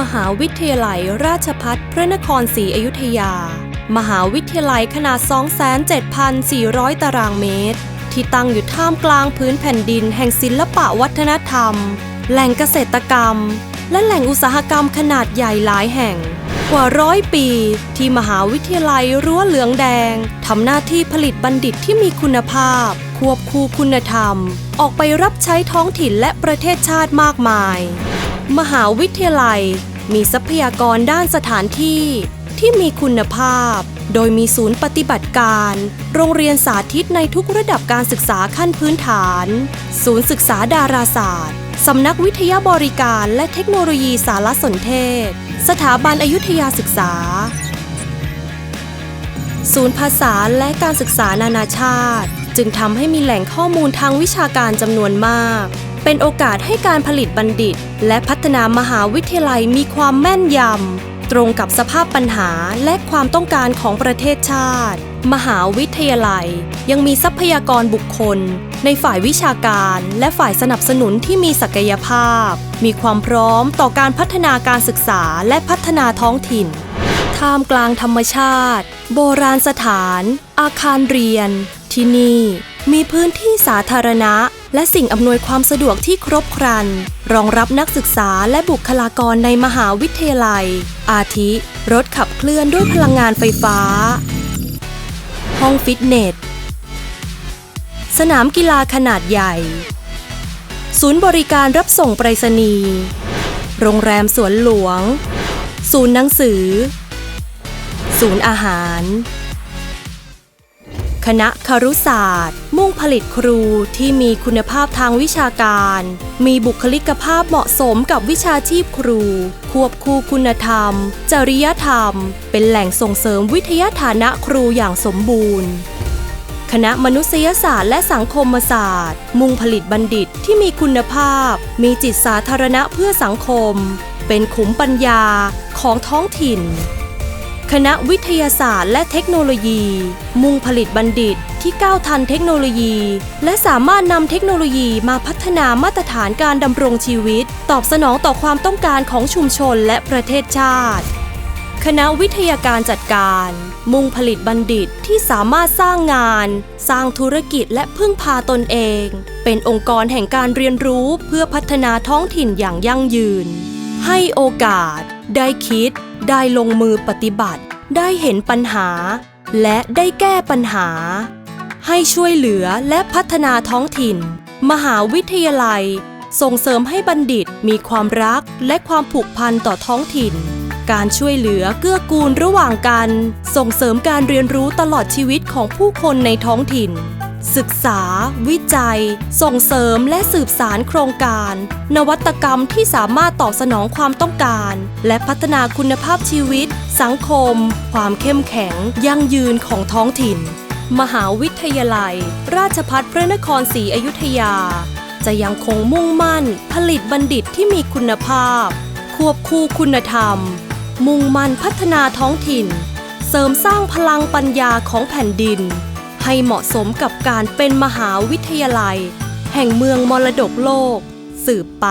มหาวิทยาลัยราชพัฒพระนครศรีอยุธยา มหาวิทยาลัยขนาด 27,400 ตารางเมตร ที่ตั้งอยู่ท่ามกลางพื้นแผ่นดินแห่งศิลปะวัฒนธรรม แหล่งเกษตรกรรม และแหล่งอุตสาหกรรมขนาดใหญ่หลายแห่ง กว่าร้อยปี ที่มหาวิทยาลัยรั้วเหลืองแดงทำหน้าที่ผลิตบัณฑิตที่มีคุณภาพ ควบคู่คุณธรรม ออกไปรับใช้ท้องถิ่นและประเทศชาติมากมาย มหาวิทยาลัย มีทรัพยากรด้านสถานที่ที่มีคุณภาพ โดยมีศูนย์ปฏิบัติการ โรงเรียนสาธิตในทุกระดับการศึกษาขั้นพื้นฐาน ศูนย์ศึกษาดาราศาสตร์ สำนักวิทยาบริการและเทคโนโลยีสารสนเทศ สถาบันอายุทยาศึกษา ศูนย์ภาษาและการศึกษานานาชาติ จึงทำให้มีแหล่งข้อมูลทางวิชาการจำนวนมาก เป็นโอกาสให้การผลิตบัณฑิต และพัฒนามหาวิทยาลัยมีความแม่นยำ ตรงกับสภาพปัญหาและความต้องการของประเทศชาติ มหาวิทยาลัย ยังมีทรัพยากรบุคคล ในฝ่ายวิชาการและฝ่ายสนับสนุนที่มีศักยภาพ มีความพร้อมต่อการพัฒนาการศึกษาและพัฒนาท้องถิ่นท่ามกลางธรรมชาติ โบราณสถาน อาคารเรียน ที่นี่ มีพื้นที่สาธารณะ และสิ่งอำนวยความสะดวกที่ครบครัน รองรับนักศึกษาและบุคลากรในมหาวิทยาลัย อาทิ รถขับเคลื่อนด้วยพลังงานไฟฟ้า ห้องฟิตเนส สนามกีฬาขนาดใหญ่ ศูนย์บริการรับส่งไปรษณีย์ โรงแรมสวนหลวง ศูนย์หนังสือ ศูนย์อาหาร คณะครุศาสตร์ มุ่งผลิตครูที่มีคุณภาพทางวิชาการ มีบุคลิกภาพเหมาะสมกับวิชาชีพครู ควบคู่คุณธรรม จริยธรรม เป็นแหล่งส่งเสริมวิทยาฐานะครูอย่างสมบูรณ์คณะมนุษยศาสตร์และสังคมศาสตร์ มุ่งผลิตบัณฑิตที่มีคุณภาพ มีจิตสาธารณะเพื่อสังคม เป็นขุมปัญญาของท้องถิ่น คณะวิทยาศาสตร์และเทคโนโลยี มุ่งผลิตบัณฑิตที่ก้าวทันเทคโนโลยี และสามารถนำเทคโนโลยีมาพัฒนามาตรฐานการดำรงชีวิต ตอบสนองต่อความต้องการของชุมชนและประเทศชาติ คณะวิทยาการจัดการ มุ่งผลิตบัณฑิตที่สามารถสร้างงาน สร้างธุรกิจและพึ่งพาตนเอง เป็นองค์กรแห่งการเรียนรู้เพื่อพัฒนาท้องถิ่นอย่างยั่งยืน ให้โอกาส ได้คิด ได้ลงมือปฏิบัติ ได้เห็นปัญหา และได้แก้ปัญหา ให้ช่วยเหลือและพัฒนาท้องถิ่น มหาวิทยาลัย ส่งเสริมให้บัณฑิตมีความรักและความผูกพันต่อท้องถิ่น การช่วยเหลือเกื้อกูลระหว่างกัน ส่งเสริมการเรียนรู้ตลอดชีวิตของผู้คนในท้องถิ่น ศึกษา วิจัย ส่งเสริมและสืบสารโครงการ นวัตกรรมที่สามารถตอบสนองความต้องการ และพัฒนาคุณภาพชีวิต สังคม ความเข้มแข็ง ยั่งยืนของท้องถิ่น มหาวิทยาลัย ราชพัฒพระนครศรีอยุธยา จะยังคงมุ่งมั่น ผลิตบัณฑิตที่มีคุณภาพ ควบคู่คุณธรรม มุ่งมั่นพัฒนาท้องถิ่น เสริมสร้างพลังปัญญาของแผ่นดิน ให้เหมาะสมกับการเป็นมหาวิทยาลัย แห่งเมืองมรดกโลก สืบไป